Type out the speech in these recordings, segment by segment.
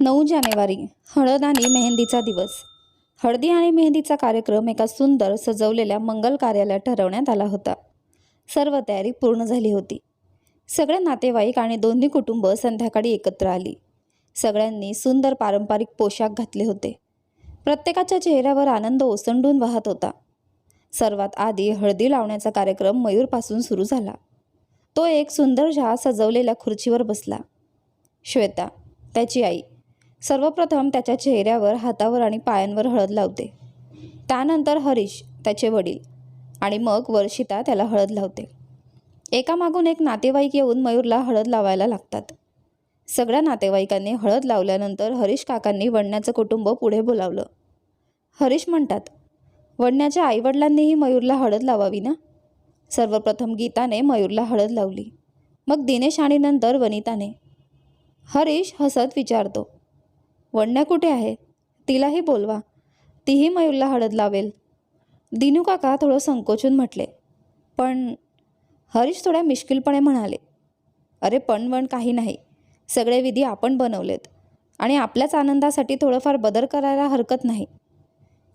नऊ जानेवारी हळद आणि मेहंदीचा दिवस. हळदी आणि मेहंदीचा कार्यक्रम एका सुंदर सजवलेल्या मंगल कार्यालयात ठरवण्यात आला होता. सर्व तयारी पूर्ण झाली होती. सगळे नातेवाईक आणि दोन्ही कुटुंब संध्याकाळी एकत्र आली. सगळ्यांनी सुंदर पारंपरिक पोशाख घातले होते. प्रत्येकाच्या चेहऱ्यावर आनंद ओसंडून वाहत होता. सर्वात आधी हळदी लावण्याचा कार्यक्रम मयूरपासून सुरू झाला. तो एक सुंदर झा सजवलेल्या खुर्चीवर बसला. श्वेता त्याची आई सर्वप्रथम त्याच्या चेहऱ्यावर हातावर आणि पायांवर हळद लावते. त्यानंतर हरीश त्याचे वडील आणि मग वर्षिता त्याला हळद लावते. एकामागून एक नातेवाईक येऊन मयूरला हळद लावायला लागतात. सगळ्या नातेवाईकांनी हळद लावल्यानंतर हरीश काकांनी वडण्याचं कुटुंब पुढे बोलावलं. हरीश म्हणतात वडण्याच्या आईवडिलांनीही मयूरला हळद लावावी ना? सर्वप्रथम गीताने मयूरला हळद लावली. मग दिनेश आणि नंतर वनिताने. हरीश हसत विचारतो वडण्या कुठे आहे? तिलाही बोलवा. तीही मयूरला हळद लावेल. दिनू काका थोडं संकोचून म्हटले. पण हरीश थोड्या मिश्किलपणे म्हणाले अरे पण वण काही नाही. सगळे विधी आपण बनवलेत. आणि आपल्याच आनंदासाठी थोडंफार बदल करायला हरकत नाही.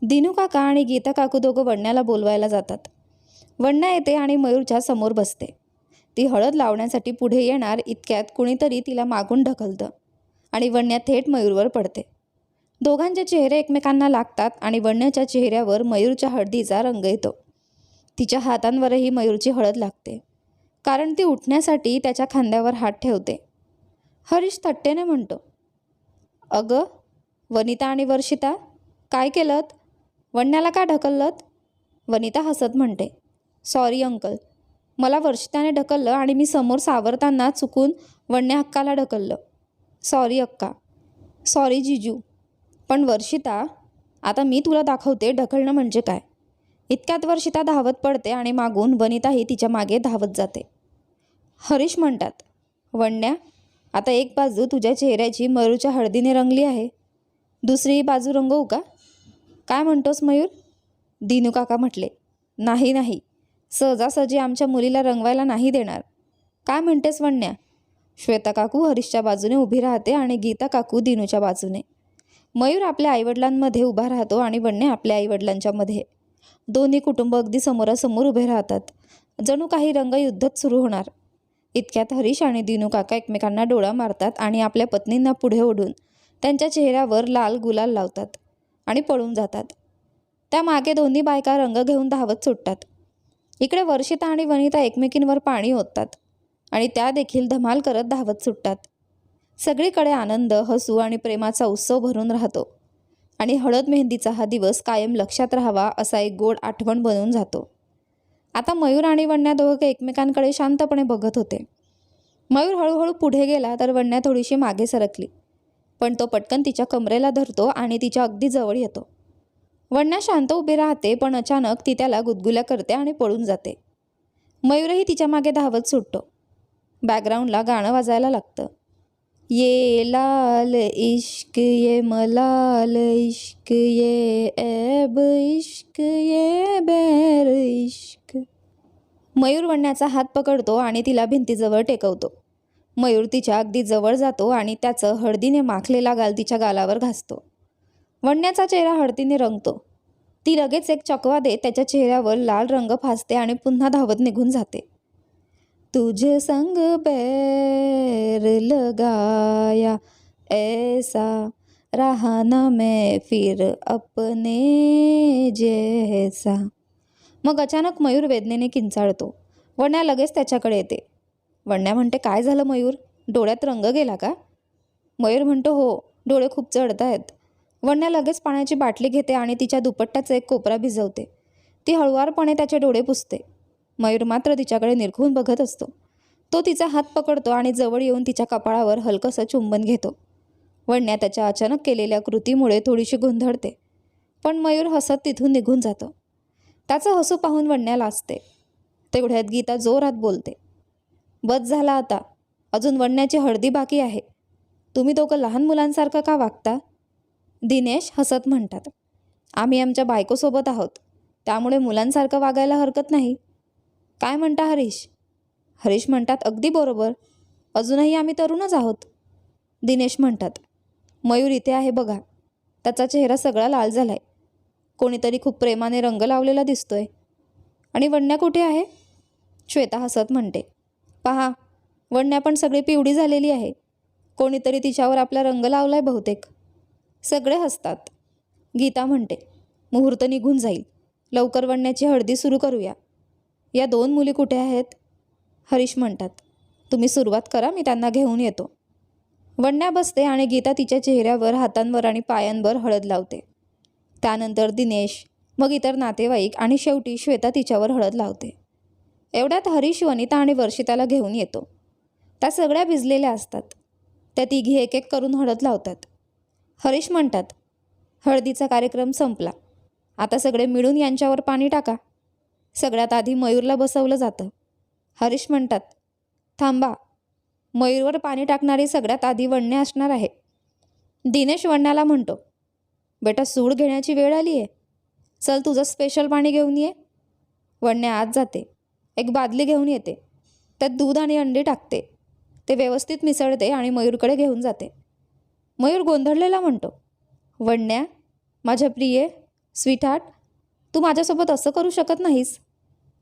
दिनू काका आणि गीता काकू दोघं वडण्याला बोलवायला जातात. वडण्या येते आणि मयूरच्या समोर बसते. ती हळद लावण्यासाठी पुढे येणार इतक्यात कुणीतरी तिला मागून ढकलतं. आणि वन्या थेट मयूरवर पडते. दोघांचे चेहरे एकमेकांना लागतात आणि वन्याच्या चेहऱ्यावर मयूरच्या हळदीचा रंग येतो. तिच्या हातांवरही मयूरची हळद लागते. कारण ती उठण्यासाठी त्याच्या खांद्यावर हात ठेवते. हरीश थट्टेने म्हणतो अगं वनिता आणि वर्षिता काय केलं वण्याला का ढकललत? वनिता हसत म्हणते सॉरी अंकल मला वर्षिताने ढकललं आणि मी समोर सावरताना चुकून वण्या हक्काला ढकललं. सॉरी अक्का. सॉरी जिजू. पण वर्षिता आता मी तुला दाखवते ढकलणं म्हणजे काय. इतक्यात वर्षिता धावत पडते आणि मागून वनिताही तिच्यामागे धावत जाते. हरीश म्हणतात वणण्या आता एक बाजू तुझ्या चेहऱ्याची मयूरच्या हळदीने रंगली आहे. दुसरी बाजू रंगवू का? काय म्हणतोस मयूर? दिनू काका म्हटले नाही नाही. सहजासहजी आमच्या मुलीला रंगवायला नाही देणार. काय म्हणतेस वणण्या? श्वेता काकू हरीशच्या बाजूने उभी राहते आणि गीता काकू दिनूच्या बाजूने. मयूर आपल्या आईवडिलांमध्ये उभा राहतो आणि वणणे आपल्या आईवडिलांच्या मध्ये. दोन्ही कुटुंब अगदी समोरासमोर उभे राहतात. जणू काही रंगयुद्धच सुरू होणार. इतक्यात हरीश आणि दिनू काका एकमेकांना डोळा मारतात आणि आपल्या पत्नींना पुढे ओढून त्यांच्या चेहऱ्यावर लाल गुलाल लावतात आणि पळून जातात. त्या मागे दोन्ही बायका रंग घेऊन धावत सुटतात. इकडे वर्षिता आणि वनिता एकमेकींवर पाणी ओततात. आणि त्या देखील धमाल करत धावत सुटतात. सगळीकडे आनंद हसू आणि प्रेमाचा उत्सव भरून राहतो. आणि हळद मेहंदीचा हा दिवस कायम लक्षात राहावा असा एक गोड आठवण बनून जातो. आता मयूर आणि वण्या दोघं एकमेकांकडे शांतपणे बघत होते. मयूर हळूहळू पुढे गेला तर वण्या थोडीशी मागे सरकली. पण तो पटकन तिच्या कमरेला धरतो आणि तिच्या अगदी जवळ येतो. वण्या शांत उभी राहते पण अचानक ती त्याला गुदगुल्या करते आणि पळून जाते. मयूरही तिच्यामागे धावत सुटतो. बॅकग्राऊंडला गाणं वाजायला लागतं. ये लाल इश्क ये मलाल इश्क ये ऐब इश्क ये बैर इश्क. मयूर वण्याचा हात पकडतो आणि तिला भिंतीजवळ टेकवतो. मयूर तिच्या अगदी जवळ जातो आणि त्याचं हळदीने माखलेला गाल तिच्या गालावर घासतो. वण्याचा चेहरा हळदीने रंगतो. ती लगेच एक चकवा देत त्याच्या चेहऱ्यावर लाल रंग फासते आणि पुन्हा धावत निघून जाते. तुझे संग बैर लगाया ऐसा रहा ना मैं फिर अपने जैसा। मग अचानक मयूर वेदनेने किंचाळतो. वण्या लगेच त्याच्याकडे येते. वण्या म्हणते काय झालं मयूर? डोळ्यात रंग गेला का? मयूर म्हणतो हो डोळे खूप चढत आहेत. वण्या लगेच पाण्याची बाटली घेते आणि तिच्या दुपट्ट्याचा एक कोपरा भिजवते. ती हळुवारपणे त्याचे डोळे पुसते. मयूर मात्र तिच्याकडे निरखून बघत असतो. तो तिचा हात पकडतो आणि जवळ येऊन तिच्या कपाळावर हलकंसं चुंबन घेतो. वडण्या त्याच्या अचानक केलेल्या कृतीमुळे थोडीशी गोंधळते. पण मयूर हसत तिथून निघून जातो. त्याचं हसू पाहून वडण्याला असते तेवढ्यात गीता जोरात बोलते. बस झाला आता. अजून वडण्याची हळदी बाकी आहे. तुम्ही दोघं लहान मुलांसारखं का वागता? दिनेश हसत म्हणतात. आम्ही आमच्या बायकोसोबत आहोत. त्यामुळे मुलांसारखं वागायला हरकत नाही. काय म्हणता हरीश? हरीश म्हणतात अगदी बरोबर. अजूनही आम्ही तरुणच आहोत. दिनेश म्हणतात मयूर इथे आहे बघा. त्याचा चेहरा सगळा लाल झालाय. कोणीतरी खूप प्रेमाने रंग लावलेला दिसतोय. आणि वण्या कुठे आहे? श्वेता हसत म्हणते पहा वण्या पण सगळी पिवळी झालेली आहे. कोणीतरी तिच्यावर आपला रंग लावलाय बहुतेक. सगळे हसतात. गीता म्हणते मुहूर्त निघून जाईल. लवकर वण्याची हळदी सुरू करूया. या दोन मुली कुठे आहेत? हरीश म्हणतात. तुम्ही सुरुवात करा मी त्यांना घेऊन येतो. वन्या बसते आणि गीता तिच्या चेहऱ्यावर हातांवर आणि पायांवर हळद लावते. त्यानंतर दिनेश मग इतर नातेवाईक आणि शेवटी श्वेता तिच्यावर हळद लावते. एवढ्यात हरीश वनिता आणि वर्षिताला घेऊन येतो. त्या सगळ्या भिजलेल्या असतात. त्या तिघी एक एक करून हळद लावतात. हरीश म्हणतात हळदीचा कार्यक्रम संपला. आता सगळे मिळून यांच्यावर पाणी टाका. सगळ्यात आधी मयूरला बसवलं जातं. हरीश म्हणतात थांबा मयूरवर पाणी टाकणारी सगळ्यात आधी वणणे असणार आहे. दिनेश वण्याला म्हणतो बेटा सूड घेण्याची वेळ आली आहे. चल तुझं स्पेशल पाणी घेऊन ये. वण्या आत जाते. एक बादली घेऊन येते. त्यात दूध आणि अंडी टाकते. ते व्यवस्थित मिसळते आणि मयूरकडे घेऊन जाते. मयूर गोंधळलेला म्हणतो वण्या माझ्या प्रिये स्वीटहार्ट तू माझ्यासोबत असं करू शकत नाहीस.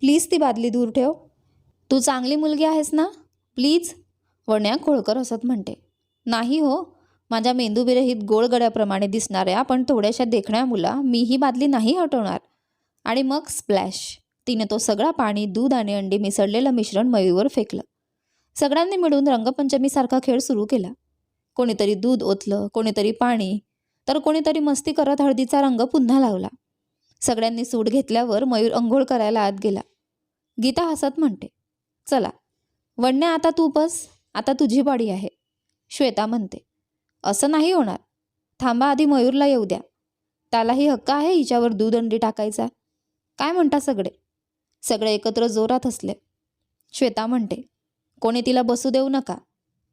प्लीज ती बादली दूर ठेव. तू चांगली मुलगी आहेस ना? प्लीज. वण्या खोळकर हसत म्हणते. नाही हो माझ्या मेंदूविरहित गोळगड्याप्रमाणे दिसणाऱ्या पण थोड्याशा देखण्या मुला मी ही बादली नाही हटवणार. आणि मग स्प्लॅश. तिने तो सगळा पाणी दूध आणि अंडी मिसळलेलं मिश्रण मयूरवर फेकलं. सगळ्यांनी मिळून रंगपंचमीसारखा खेळ सुरू केला. कोणीतरी दूध ओतलं कोणीतरी पाणी. तर कोणीतरी मस्ती करत हळदीचा रंग पुन्हा लावला. सगळ्यांनी सूट घेतल्यावर मयूर अंघोळ करायला आत गेला. गीता हसत म्हणते चला वण्या आता तू बस आता तुझी बाडी आहे. श्वेता म्हणते असं नाही होणार. थांबा आधी मयूरला येऊ द्या. त्यालाही हक्क आहे हिच्यावर दूध टाकायचा. काय म्हणता सगळे? सगळे एकत्र जोरात हसले. श्वेता म्हणते कोणी तिला बसू देऊ नका.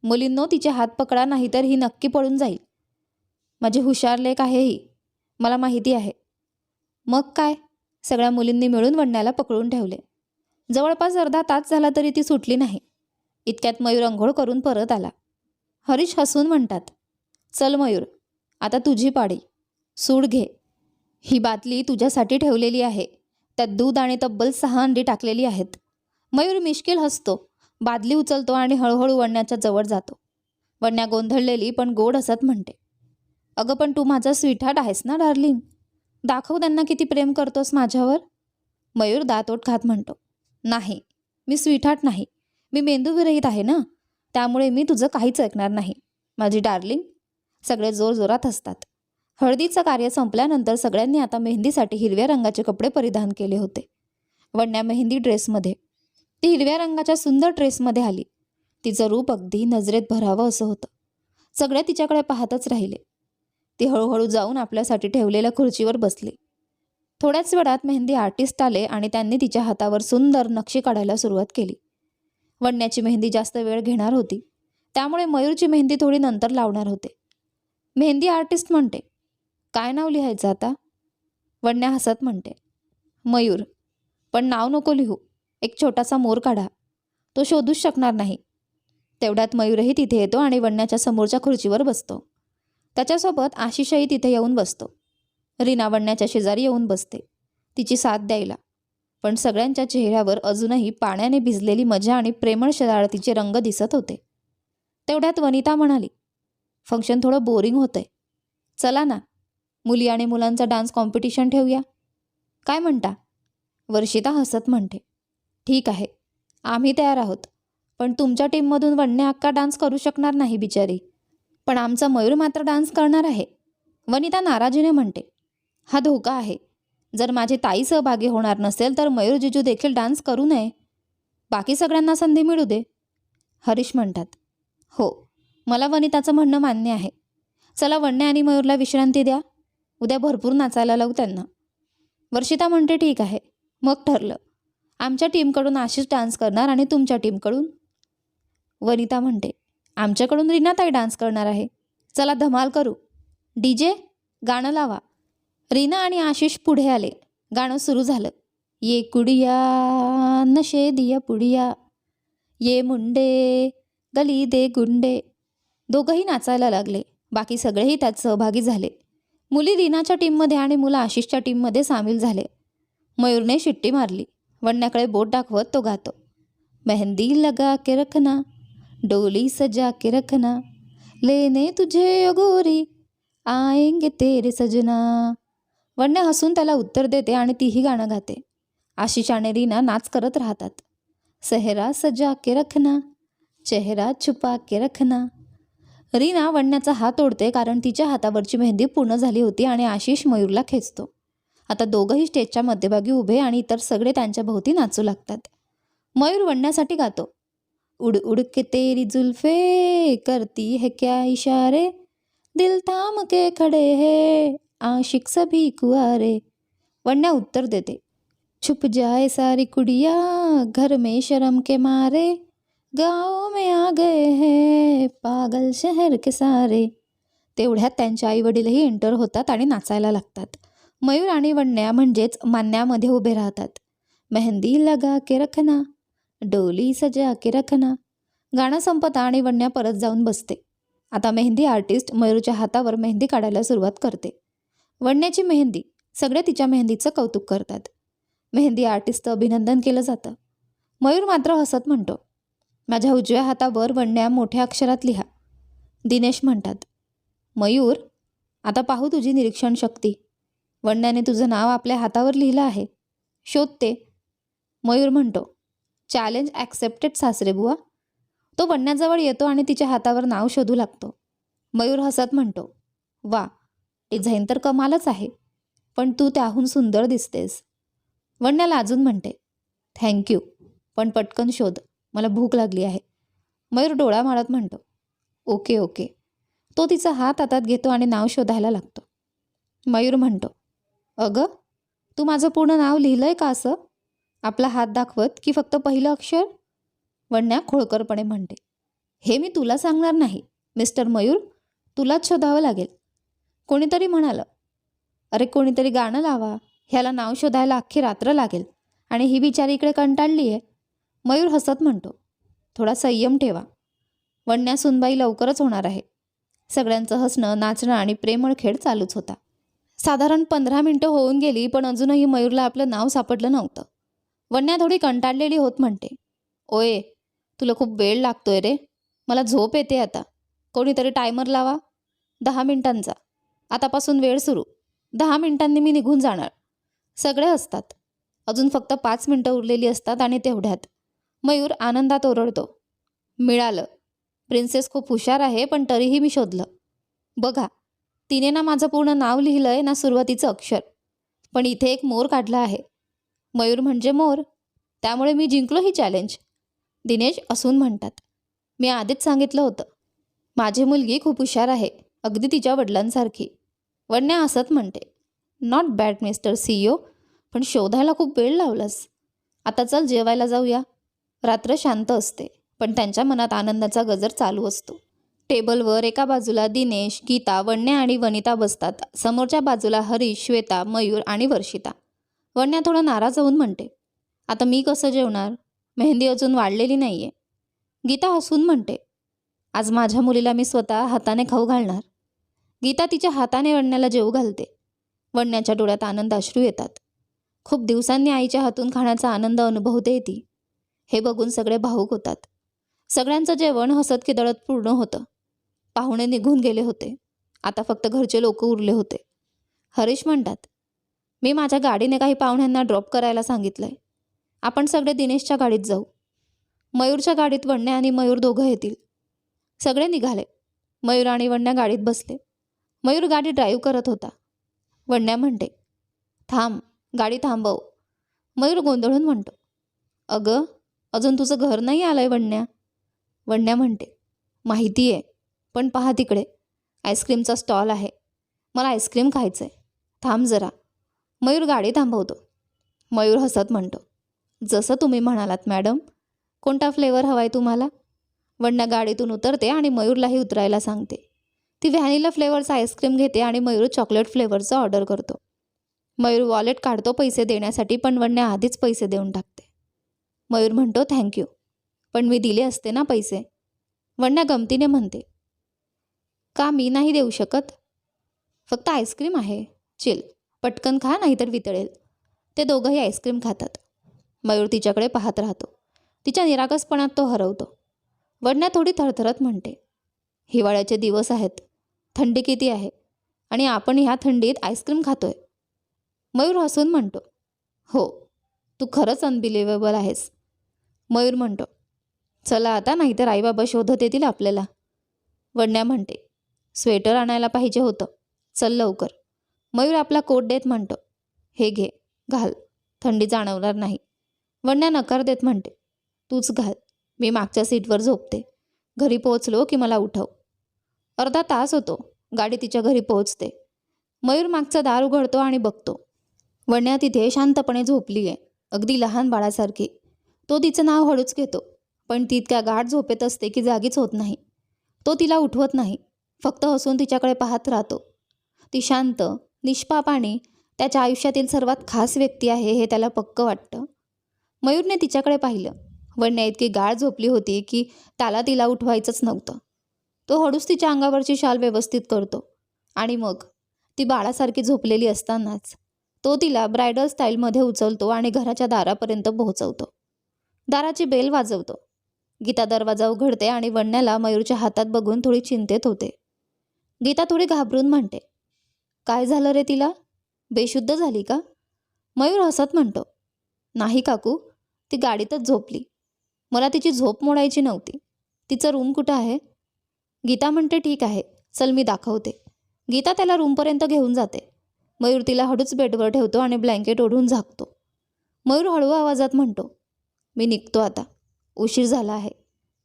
मुलींनो तिचे हात पकडा नाहीतर ही नक्की पळून जाईल. माझी हुशार लेख आहे ही. मला माहिती आहे. मग काय? सगळ्या मुलींनी मिळून वडण्याला पकडून ठेवले. जवळपास अर्धा तास झाला तरी ती सुटली नाही. इतक्यात मयूर अंघोळ करून परत आला. हरीश हसून म्हणतात चल मयूर आता तुझी पाडी सूड घे. ही बातली तुझ्यासाठी ठेवलेली आहे. त्यात दूध आणि तब्बल सहा अंडी टाकलेली आहेत. मयूर मिश्किल हसतो. बादली उचलतो आणि हळूहळू वण्याच्या जवळ जातो. वण्या गोंधळलेली पण गोड हसत म्हणते अगं पण तू माझा स्वीटहार्ट आहेस ना डार्लिंग? दाखव त्यांना किती प्रेम करतोस माझ्यावर. मयूर दातोट खात म्हणतो नाही. मी स्वीटहार्ट नाही. मी मेंदूविरहित आहे ना? त्यामुळे मी तुझं काहीच ऐकणार नाही. माझी डार्लिंग सगळे जोरजोरात हसतात हळदीचं कार्य संपल्यानंतर सगळ्यांनी आता मेहंदीसाठी हिरव्या रंगाचे कपडे परिधान केले होते. वडण्या मेहंदी ड्रेसमध्ये. ती हिरव्या रंगाच्या सुंदर ड्रेसमध्ये आली. तिचं रूप अगदी नजरेत भरावं असं होतं. सगळे तिच्याकडे पाहतच राहिले. ती हळूहळू जाऊन आपल्यासाठी ठेवलेल्या खुर्चीवर बसली. थोड्याच वेळात मेहंदी आर्टिस्ट आले आणि त्यांनी तिच्या हातावर सुंदर नक्षी काढायला सुरुवात केली. वडण्याची मेहंदी जास्त वेळ घेणार होती. त्यामुळे मयूरची मेहंदी थोडी नंतर लावणार होते. मेहंदी आर्टिस्ट म्हणते काय नाव लिहायचं आता? वडण्या हसत म्हणते मयूर पण नाव नको लिहू. एक छोटासा मोर काढा. तो शोधूच शकणार नाही. तेवढ्यात मयूरही तिथे येतो आणि वडण्याच्या समोरच्या खुर्चीवर बसतो. त्याच्यासोबत आशिषही तिथे येऊन बसतो. रीनावडण्याच्या शेजारी येऊन बसते. तिची साथ द्यायला. पण सगळ्यांच्या चेहऱ्यावर अजूनही पाण्याने भिजलेली मजा आणि प्रेमळ शरारतीचे रंग दिसत होते. तेवढ्यात वनिता म्हणाली फंक्शन थोडं बोरिंग होतंय. चला ना. मुली आणि मुलांचा डान्स कॉम्पिटिशन ठेवूया. काय म्हणता? वर्षिता हसत म्हणते. ठीक आहे. आम्ही तयार आहोत. पण तुमच्या टीममधून वन्य अक्का डान्स करू शकणार नाही बिचारी. पण आमचा मयूर मात्र डान्स करणार आहे. वनिता नाराजीने म्हणते. हा धोका आहे. जर माझी ताई सहभागी होणार नसेल तर मयूर जिजू देखील डान्स करू नये. बाकी सगळ्यांना संधी मिळू दे. हरीश म्हणतात. हो मला वनिताचं म्हणणं मान्य आहे. चला वन्य आणि मयूरला विश्रांती द्या. उद्या भरपूर नाचायला लावू त्यांना. वर्षिता म्हणते ठीक आहे. मग ठरलं. आमच्या टीमकडून आशिष डान्स करणार आणि तुमच्या टीमकडून? वनिता म्हणते आमच्याकडून रीनाताई डान्स करणार आहे. चला धमाल करू. डी जे गाणं लावा. रीना आणि आशिष पुढे आले. गाणं सुरू झालं. ये कुडिया नशे दिया पुडिया. ये मुंडे गली दे गुंडे. दोघंही नाचायला लागले. बाकी सगळेही त्यात सहभागी झाले. मुली रीनाच्या टीममध्ये आणि मुलं आशिषच्या टीममध्ये सामील झाले. मयूरने शिट्टी मारली. वडण्याकडे बोट दाखवत तो गातो. मेहंदी लगा के रखना डोली सजा के रखना. लेने तुझे अगोरी गोरी आएंगे तेरे सजना. वडण्या हसून त्याला उत्तर देते आणि तीही गाणं गाते. आशिष आणि रीना नाच करत राहतात. सेहरा सजा के रखना. चेहरा छुपा के रखना. रीना वडण्याचा हात ओढते कारण तिच्या हातावरची मेहंदी पूर्ण झाली होती आणि आशिष मयूरला खेचतो. आता दोघंही स्टेजच्या मध्यभागी उभे आणि इतर सगळे त्यांच्या भोवती नाचू लागतात. मयूर वडण्यासाठी गातो. उड उड के तेरी जुल्फे करती है क्या इशारे? दिल थाम के खडे है. आशिक सभी कुआरे वन्या उत्तर देते छुप जाए सारी कुड़िया घर में शर्म के मारे गाँव में आ गए हैं पागल शहर के सारे तेवढ्यात त्यांच्या आईवडीलही एंटर होतात आणि नाचायला लागतात मयूर आणि वडण्या म्हणजेच मान्यामध्ये उभे राहतात मेहंदी लगा के रखना डोली सजा के रखना गाणं संपत आणि वण्या परत जाऊन बसते आता मेहंदी आर्टिस्ट मयूरच्या हातावर मेहंदी काढायला सुरुवात करते वडण्याची मेहंदी. सगळे तिच्या मेहंदीचं कौतुक करतात. मेहंदी आर्टिस्टचं अभिनंदन केलं जातं. मयूर मात्र हसत म्हणतो माझ्या उजव्या हातावर वडण्या मोठ्या अक्षरात लिहा. दिनेश म्हणतात मयूर आता पाहू तुझी निरीक्षण शक्ती. वडण्याने तुझं नाव आपल्या हातावर लिहिलं आहे. शोधते मयूर म्हणतो चॅलेंज ॲक्सेप्टेड सासरे बुवा. तो वडण्याजवळ येतो आणि तिच्या हातावर नाव शोधू लागतो. मयूर हसत म्हणतो वा डिझाईन तर कमालच आहे पण तू त्याहून सुंदर दिसतेस. वडण्याला अजून म्हणते थँक्यू पण पटकन शोध मला भूक लागली आहे. मयूर डोळा मारत म्हणतो ओके ओके. तो तिचा हात हातात घेतो आणि नाव शोधायला लागतो. मयूर म्हणतो अगं तू माझं पूर्ण नाव लिहिलं आहे का असं? आपला हात दाखवत की फक्त पहिलं अक्षर? वण्या खोळकरपणे म्हणते हे मी तुला सांगणार नाही मिस्टर मयूर तुलाच शोधावं लागेल. कोणीतरी म्हणालं अरे कोणीतरी गाणं लावा. ह्याला नाव शोधायला अख्खी रात्र लागेल आणि ही बिचारी इकडे कंटाळली आहे मयूर हसत म्हणतो थोडा संयम ठेवा. वडण्या सुनबाई लवकरच होणार आहे. सगळ्यांचं हसणं नाचणं आणि प्रेमळ खेळ चालूच होता. साधारण पंधरा मिनटं होऊन गेली पण अजूनही मयूरला आपलं नाव सापडलं नव्हतं. वन्या थोडी कंटाळलेली होत म्हणते ओये तुला खूप वेळ लागतोय रे. मला झोप येते आता. कोणीतरी टायमर लावा. दहा मिनिटांचा. आतापासून वेळ सुरू. दहा मिनिटांनी मी निघून जाणार. सगळे असतात. अजून फक्त पाच मिनटं उरलेली असतात आणि तेवढ्यात. मयूर आनंदात ओरडतो. मिळालं. प्रिन्सेस खूप हुशार आहे पण तरीही मी शोधलं. बघा तिने ना माझं पूर्ण नाव लिहिलं आहे ना सुरुवातीचं अक्षर. पण इथे एक मोर काढला आहे. मयूर म्हणजे मोर. त्यामुळे मी जिंकलो ही चॅलेंज दिनेश असून म्हणतात. मी आधीच सांगितलं होतं. माझी मुलगी खूप हुशार आहे अगदी तिच्या वडिलांसारखी. वडण्या हसत म्हणते नॉट बॅड मिस्टर सीईओ पण शोधायला खूप वेळ लावलास. आता चल जेवायला जाऊया. रात्र शांत असते पण त्यांच्या मनात आनंदाचा गजर चालू असतो. टेबलवर एका बाजूला दिनेश गीता वन्या आणि वनिता बसतात. समोरच्या बाजूला हरीश श्वेता मयूर आणि वर्षिता. वन्या थोडं नाराज होऊन म्हणते आता मी कसं जेवणार? मेहंदी अजून वाढलेली नाही आहे गीता हसून म्हणते आज माझ्या मुलीला मी स्वतः हाताने खाऊ घालणार. गीता तिच्या हाताने वडण्याला जेव घालते. वडण्याच्या डोळ्यात आनंद अश्रू येतात. खूप दिवसांनी आईच्या हातून खाण्याचा आनंद अनुभवते ती. हे बघून सगळे भाऊक होतात. सगळ्यांचं जेवण हसत खिदळत पूर्ण होतं. पाहुणे निघून गेले होते. आता फक्त घरचे लोक उरले होते. हरीश म्हणतात मी माझ्या गाडीने काही पाहुण्यांना ड्रॉप करायला सांगितलंय. आपण सगळे दिनेशच्या गाडीत जाऊ. मयूरच्या गाडीत वडण्या आणि मयूर दोघं येतील. सगळे निघाले. मयूर आणि वडण्या गाडीत बसले. मयूर गाडी ड्राईव्ह करत होता. वडण्या म्हणते थांब गाडी थांबव. मयूर गोंधळून म्हणतो अगं अजून तुझं घर नाही आलंय वडण्या वडण्या म्हणते माहिती आहे पण पहा तिकडे. आईस्क्रीमचा स्टॉल आहे. मला आईस्क्रीम खायचं आहे थांब जरा. मयूर गाडी थांबवतो. मयूर हसत म्हणतो जसं तुम्ही म्हणालात मॅडम. कोणता फ्लेवर हवा आहे तुम्हाला? वडण्या गाडीतून उतरते आणि मयूरलाही उतरायला सांगते. ती व्हॅनिला फ्लेवरचा आईस्क्रीम घेते आणि मयूर चॉकलेट फ्लेवरचं ऑर्डर करतो. मयूर वॉलेट काढतो पैसे देण्यासाठी पण वडण्या आधीच पैसे देऊन टाकते. मयूर म्हणतो थँक्यू पण मी दिले असते ना पैसे. वडण्या गमतीने म्हणते का मी नाही देऊ शकत? फक्त आईस्क्रीम आहे. चिल पटकन खा नाहीतर वितळेल. ते दोघंही आईस्क्रीम खातात. मयूर तिच्याकडे पाहत राहतो. तिच्या निरागसपणात तो हरवतो. वडण्या थोडी थरथरत म्हणते हिवाळ्याचे दिवस आहेत. थंडी किती आहे? आणि आपण ह्या थंडीत आईस्क्रीम खातोय. मयूर हसून म्हणतो हो तू खरंच अनबिलिव्हेबल आहेस. मयूर म्हणतो चला आता नाहीतर आईबाबा शोधत येतील आपल्याला. वडण्या म्हणते स्वेटर आणायला पाहिजे होतं. चल लवकर. मयूर आपला कोट देत म्हणतो हे घे घाल. थंडी जाणवणार नाही. वडण्या नकार देत म्हणते तूच घाल. मी मागच्या सीटवर झोपते. घरी पोहोचलो की मला उठव. अर्धा तास होतो. गाडी तिच्या घरी पोहोचते. मयूर मागचं दार उघडतो आणि बघतो. वडण्या तिथे शांतपणे झोपली आहे अगदी लहान बाळासारखी. तो तिचं नाव हळूच घेतो. पण ती इतक्या गाठ झोपेत असते की जागीच होत नाही. तो तिला उठवत नाही. फक्त हसून तिच्याकडे पाहत राहतो. ती शांत निष्पाप आणि त्याच्या आयुष्यातील सर्वात खास व्यक्ती आहे हे त्याला पक्क वाटतं. मयूरने तिच्याकडे पाहिलं. वडण्या इतकी गाळ झोपली होती की त्याला तिला उठवायचंच नव्हतं. तो हळूच तिच्या अंगावरची शाल व्यवस्थित करतो. आणि मग? ती बाळासारखी झोपलेली असतानाच. तो तिला ब्रायडल स्टाईलमध्ये उचलतो आणि घराच्या दारापर्यंत पोहोचवतो. दाराची बेल वाजवतो. गीता दरवाजा उघडते आणि वडण्याला मयूरच्या हातात बघून थोडी चिंतेत होते. गीता थोडी घाबरून म्हणते काय झालं रे तिला? बेशुद्ध झाली का? मयूर हसत म्हणतो नाही काकू ती गाडीतच झोपली. मला तिची झोप मोडायची नव्हती. तिचं रूम कुठं आहे? गीता म्हणते ठीक आहे चल मी दाखवते. गीता त्याला रूमपर्यंत घेऊन जाते. मयूर तिला हळूच बेडवर ठेवतो आणि ब्लँकेट ओढून झाकतो. मयूर हळू आवाजात म्हणतो मी निघतो आता. उशीर झाला आहे.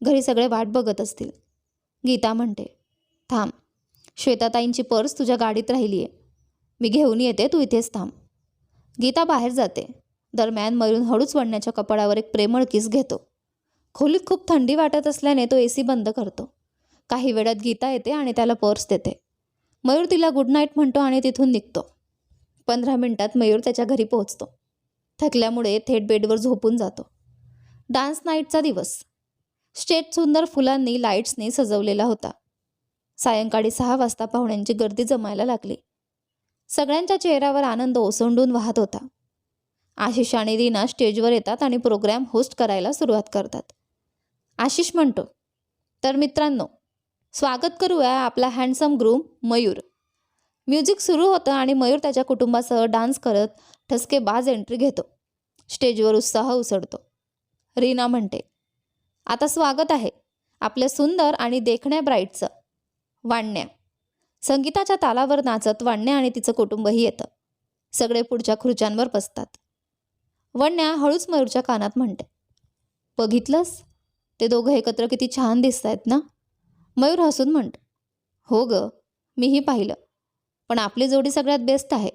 घरी सगळे वाट बघत असतील. गीता म्हणते थांब. श्वेताताईंची पर्स तुझ्या गाडीत राहिली आहे मी घेऊन येते तू इथेच थांब. गीता बाहेर जाते. दरम्यान मयूर हळूच वडण्याच्या कपाळावर एक प्रेमळ किस घेतो. खोलीत खूप थंडी वाटत असल्याने तो ए सी बंद करतो. काही वेळात गीता येते आणि त्याला पर्स देते. मयूर तिला गुड नाईट म्हणतो आणि तिथून निघतो. पंधरा मिनिटात मयूर त्याच्या घरी पोहोचतो. थकल्यामुळे थेट बेडवर झोपून जातो. डान्स नाईटचा दिवस. स्टेज सुंदर फुलांनी लाईट्सनी सजवलेला होता. सायंकाळी सहा वाजता पाहुण्यांची गर्दी जमायला लागली. सगळ्यांच्या चेहऱ्यावर आनंद ओसंडून वाहत होता. आशिष आणि रीना स्टेजवर येतात आणि प्रोग्रॅम होस्ट करायला सुरुवात करतात. आशिष म्हणतो तर मित्रांनो स्वागत करूया आपला हँडसम ग्रूम मयूर. म्युझिक सुरू होतं आणि मयूर त्याच्या कुटुंबासह डान्स करत ठसके बाज एंट्री घेतो. स्टेजवर उत्साह उसळतो. रीना म्हणते आता स्वागत आहे. आपल्या सुंदर आणि देखण्या ब्राईटचं वाणण्या संगीताच्या तालावर नाचत वाणण्या आणि तिचं कुटुंबही येतं. सगळे पुढच्या खुर्च्यांवर बसतात. वण्या हळूच मयूरच्या कानात म्हणते बघितलंस? ते दोघं एकत्र किती छान दिसत आहेत ना? मयूर हसून म्हणतो हो ग मीही पाहिलं पण आपली जोडी सगळ्यात बेस्ट आहे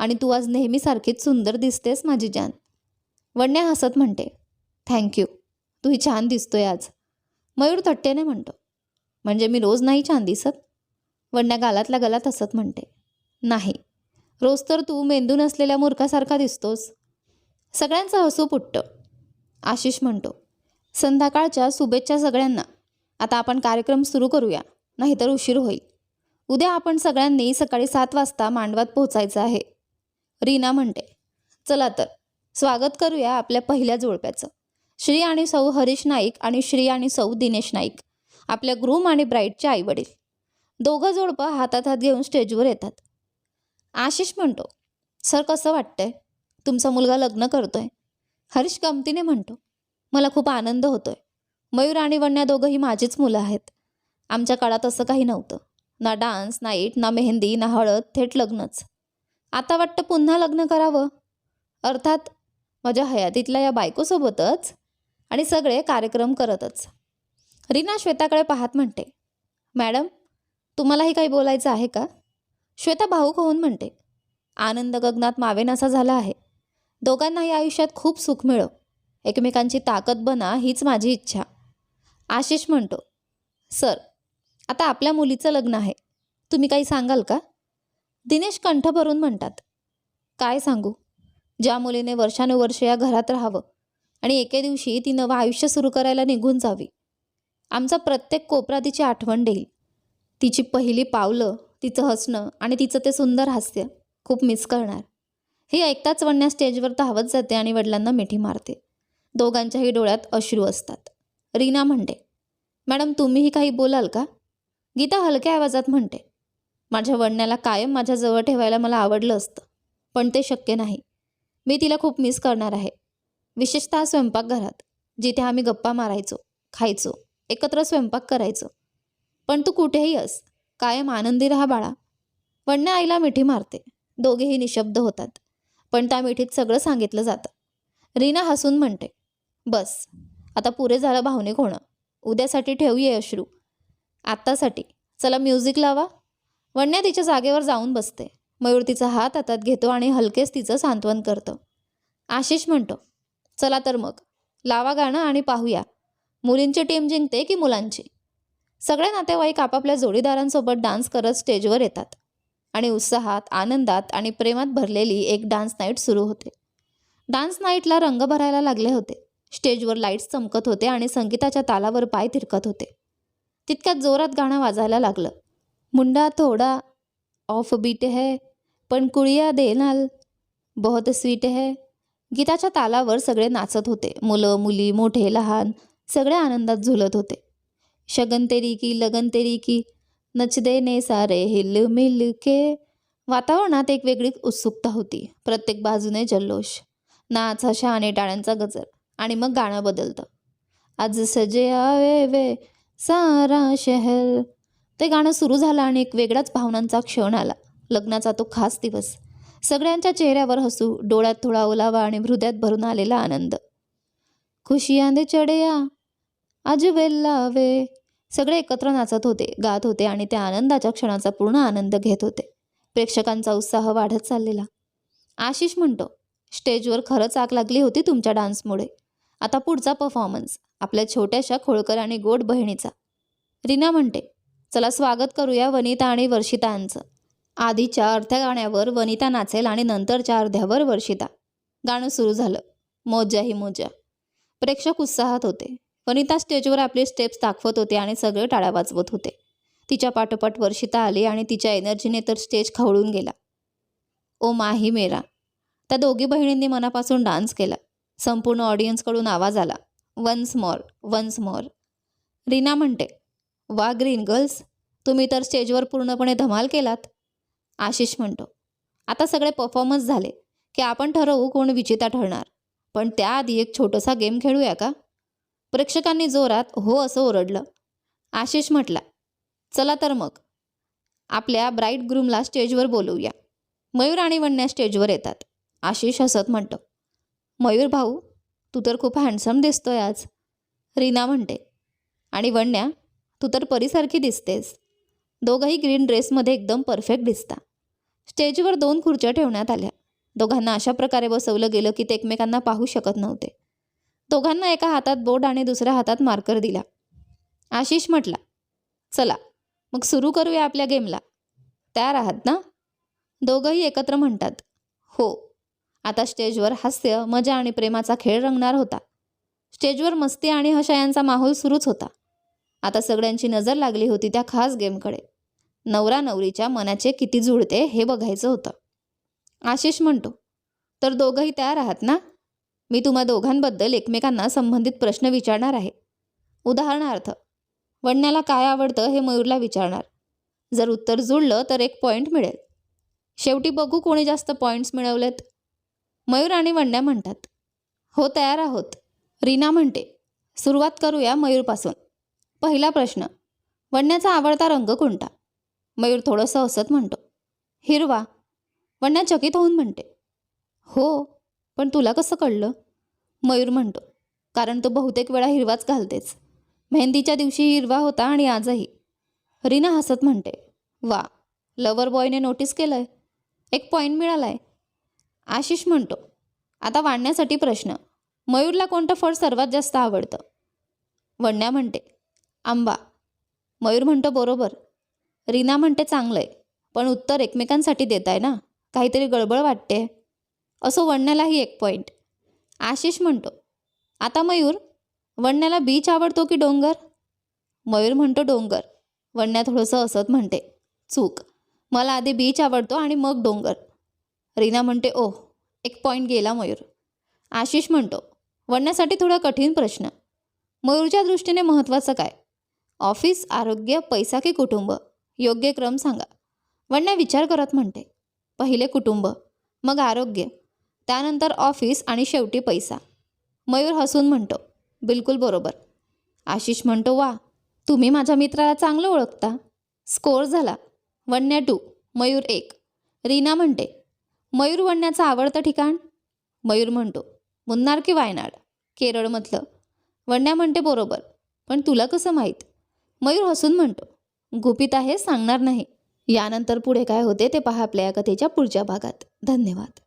आणि तू आज नेहमीसारखीच सुंदर दिसतेस माझी जान. वण्या हसत म्हणते थँक्यू तूही छान दिसतोय आज. मयूर थट्टेने म्हणतो म्हणजे मी रोज नाही छान दिसत? वण्या गालातल्या गलात हसत म्हणते नाही रोज तर तू मेंदू नसलेल्या मूर्खासारखा दिसतोस. सगळ्यांचं हसू पुट्ट. आशिष म्हणतो संध्याकाळच्या शुभेच्छा सगळ्यांना. आता आपण कार्यक्रम सुरू करूया. नाहीतर उशीर होईल. उद्या आपण सगळ्यांनी सकाळी सात वाजता मांडवात पोहोचायचं आहे. रीना म्हणते चला तर स्वागत करूया आपल्या पहिल्या जोडप्याचं. श्री आणि सौ हरीश नाईक आणि श्री आणि सौ दिनेश नाईक आपल्या ग्रूम आणि ब्राईडचे आईवडील. दोघं जोडपं हातात हात घेऊन स्टेजवर येतात. आशिष म्हणतो सर कसं वाटतंय? तुमचा मुलगा लग्न करतोय. हरीश गमतीने म्हणतो मला खूप आनंद होतोय. मयूर आणि वन्या दोघंही माझीच मुलं आहेत. आमच्या काळात असं काही नव्हतं. ना डान्स नाईट ना मेहंदी ना हळद थेट लग्नच. आता वाटतं पुन्हा लग्न करावं. अर्थात माझ्या हयातीतल्या या बायकोसोबतच आणि सगळे कार्यक्रम करतच. रीना श्वेताकडे पाहत म्हणते मॅडम तुम्हालाही काही बोलायचं आहे का? श्वेता भाऊक होऊन म्हणते आनंद गगनात मावेनासा झाला आहे. दोघांनाही आयुष्यात खूप सुख मिळो. एकमेकांची ताकद बना हीच माझी इच्छा. आशिष म्हणतो सर आता आपल्या मुलीचं लग्न आहे. तुम्ही काही सांगाल का? दिनेश कंठ भरून म्हणतात काय सांगू? ज्या मुलीने वर्षानुवर्ष या घरात राहावं आणि एके दिवशी ती नवं आयुष्य सुरू करायला निघून जावी. आमचा प्रत्येक कोपरा तिची आठवण देईल. तिची पहिली पावलं तिचं हसणं आणि तिचं ते सुंदर हास्य खूप मिस करणार. हे ऐकताच वण्या स्टेजवर धावत जाते आणि वडिलांना मिठी मारते. दोघांच्याही डोळ्यात अश्रू असतात. रीना म्हणते मॅडम तुम्हीही काही बोलाल का? गीता हलक्या आवाजात म्हणते माझ्या वडण्याला कायम माझ्याजवळ ठेवायला मला आवडलं असतं पण ते शक्य नाही. मी तिला खूप मिस करणार आहे. विशेषतः स्वयंपाकघरात जिथे आम्ही गप्पा मारायचो खायचो एकत्र स्वयंपाक करायचो. पण तू कुठेही अस कायम आनंदी राहा बाळा. वडण्या आईला मिठी मारते. दोघेही निशब्द होतात पण त्या मिठीत सगळं सांगितलं जातं. रीना हसून म्हणते बस आता पुरे झालं भावनिक होणं. उद्यासाठी ठेवूये अश्रू. आत्तासाठी. चला म्युझिक लावा. वडण्या तिच्या जागेवर जाऊन बसते. मयूर तिचा हात हातात घेतो आणि हलकेच तिचं सांत्वन करतं. आशिष म्हणतो चला तर मग. लावा गाणं आणि पाहूया. मुलींची टीम जिंकते की मुलांची? सगळे नातेवाईक आपापल्या जोडीदारांसोबत डान्स करत स्टेजवर येतात. आणि उत्साहात आनंदात आणि प्रेमात भरलेली एक डान्स नाईट सुरू होते. डान्स नाईटला रंग भरायला लागले होते. स्टेजवर लाईट्स चमकत होते आणि संगीताच्या तालावर पाय थिरकत होते. तितक्यात जोरात गाणं वाजायला लागलं. मुंडा थोडा ऑफ बीट है पण कुळिया देनाल बहुत स्वीट है. गीताच्या तालावर सगळे नाचत होते. मुलं मुली मोठे लहान सगळे आनंदात झुलत होते. शगन तेरी की लगन तेरी की नच देने सारे हिल मिल के. वातावरणात एक वेगळी उत्सुकता होती. प्रत्येक बाजूने जल्लोष. नाच हशा आणि टाळ्यांचा गजर. आणि मग गाणं बदलतं. आज सजे आवे वे सारा शहर. ते गाणं सुरू झालं आणि एक वेगळाच भावनांचा क्षण आला. लग्नाचा तो खास दिवस. सगळ्यांच्या चेहऱ्यावर हसू डोळ्यात थोडा ओलावा आणि हृदयात भरून आलेला आनंद. खुशियां दे चढया आज वेल्लावे. सगळे एकत्र नाचत होते गात होते आणि त्या आनंदाच्या क्षणाचा पूर्ण आनंद घेत होते. प्रेक्षकांचा उत्साह वाढत चाललेला. आशिष म्हणतो स्टेजवर खरंच आग लागली होती तुमच्या डान्समुळे. आता पुढचा परफॉर्मन्स आपल्या छोट्याशा खोळकर आणि गोड बहिणीचा. रीना म्हणते चला स्वागत करूया वनिता आणि वर्षितांचं. आधीच्या अर्ध्या गाण्यावर वनिता नाचेल आणि नंतरच्या अर्ध्यावर वर्षिता. गाणं सुरू झालं. मोजा ही मोजा प्रेक्षक उत्साहात होते. वनिता स्टेजवर आपले स्टेप्स दाखवत होते आणि सगळे टाळ्या वाजवत होते. तिच्या पाठोपाठ वर्षिता आली आणि तिच्या एनर्जीने तर स्टेज खवळून गेला. ओ माही मेरा. त्या दोघी बहिणींनी मनापासून डान्स केला. संपूर्ण ऑडियन्सकडून आवाज आला. Once more once more Reena म्हणते वा ग्रीन गर्ल्स तुम्ही तर स्टेजवर पूर्णपणे धमाल केलात. आशिष म्हणतो आता सगळे परफॉर्मन्स झाले की आपण ठरवू कोण विजेता ठरणार. पण त्याआधी एक छोटासा गेम खेळूया का? प्रेक्षकांनी जोरात हो असं ओरडलं. आशिष म्हटला चला तर मग आपल्या ब्राईट ग्रूमला स्टेजवर बोलवूया. मयूर आणि वन्या स्टेजवर येतात. आशिष हसत म्हणतो मयूर भाऊ तू तर खूप हँडसम दिसतोय आज. रीना म्हणते आणि वन्या तू तर परीसारखी दिसतेस. दोघंही ग्रीन ड्रेसमध्ये एकदम परफेक्ट दिसता. स्टेजवर दोन खुर्च्या ठेवण्यात आल्या. दोघांना अशा प्रकारे बसवलं गेलं की ते एकमेकांना पाहू शकत नव्हते. दोघांना एका हातात बोर्ड आणि दुसऱ्या हातात मार्कर दिला. आशिष म्हटला चला मग सुरू करूया आपल्या गेमला तयार आहात ना? दोघंही एकत्र म्हणतात हो. आता स्टेजवर हास्य मजा आणि प्रेमाचा खेळ रंगणार होता. स्टेजवर मस्ती आणि हशायांचा माहोल सुरूच होता. आता सगळ्यांची नजर लागली होती त्या खास गेमकडे. नवरा नवरीच्या मनाचे किती जुळते हे बघायचं होतं. आशिष म्हणतो तर दोघंही तयार आहात ना? मी तुम्हा दोघांबद्दल एकमेकांना संबंधित प्रश्न विचारणार आहे. उदाहरणार्थ वडण्याला काय आवडतं हे मयूरला विचारणार. जर उत्तर जुळलं तर एक पॉईंट मिळेल. शेवटी बघू कोणी जास्त पॉईंट्स मिळवलेत. मयूर आणि वंड्या म्हणतात हो तयार आहोत. रीना म्हणते सुरुवात करूया मयूरपासून. पहिला प्रश्न वण्याचा आवडता रंग कोणता? मयूर थोडंसं हसत म्हणतो हिरवा. वण्या चकित होऊन म्हणते हो पण तुला कसं कळलं? मयूर म्हणतो कारण तो बहुतेक वेळा हिरवाच घालतेच मेहंदीच्या दिवशी हिरवा होता आणि आजही. रीना हसत म्हणते वा लवर बॉयने नोटीस केलं आहे एक पॉईंट मिळाला आहे आशिष म्हणतो आता वाढण्यासाठी प्रश्न. मयूरला कोणतं फळ सर्वात जास्त आवडतं? वडण्या म्हणते आंबा. मयूर म्हणतो बरोबर. रीना म्हणते चांगलं आहे पण उत्तर एकमेकांसाठी देत आहे ना? काहीतरी गडबड वाटते. असो वडण्यालाही एक पॉईंट आशिष म्हणतो आता मयूर वडण्याला बीच आवडतो की डोंगर? मयूर म्हणतो डोंगर. वन्या थोडंसं असत म्हणते चूक. मला आधी बीच आवडतो आणि मग डोंगर. रीना म्हणते ओह एक पॉईंट गेला मयूर. आशिष म्हणतो वडण्यासाठी थोडा कठीण प्रश्न. मयूरच्या दृष्टीने महत्त्वाचं काय? ऑफिस आरोग्य पैसा की कुटुंब? योग्य क्रम सांगा. वडण्या विचार करत म्हणते पहिले कुटुंब मग आरोग्य त्यानंतर ऑफिस आणि शेवटी पैसा. मयूर हसून म्हणतो बिलकुल बरोबर. आशिष म्हणतो वा तुम्ही माझ्या मित्राला चांगलं ओळखता. स्कोअर झाला. वन्या टू मयूर एक. रीना म्हणते मयूर बनण्याचं आवडतं ठिकाण? मयूर म्हणतो मुन्नार की वायनाड? केरळमधलं. वण्या म्हणते बरोबर. पण तुला कसं माहीत? मयूर हसून म्हणतो गुपित आहे सांगणार नाही. यानंतर पुढे काय होते ते पहा आपल्या या कथेच्या पुढच्या भागात. धन्यवाद.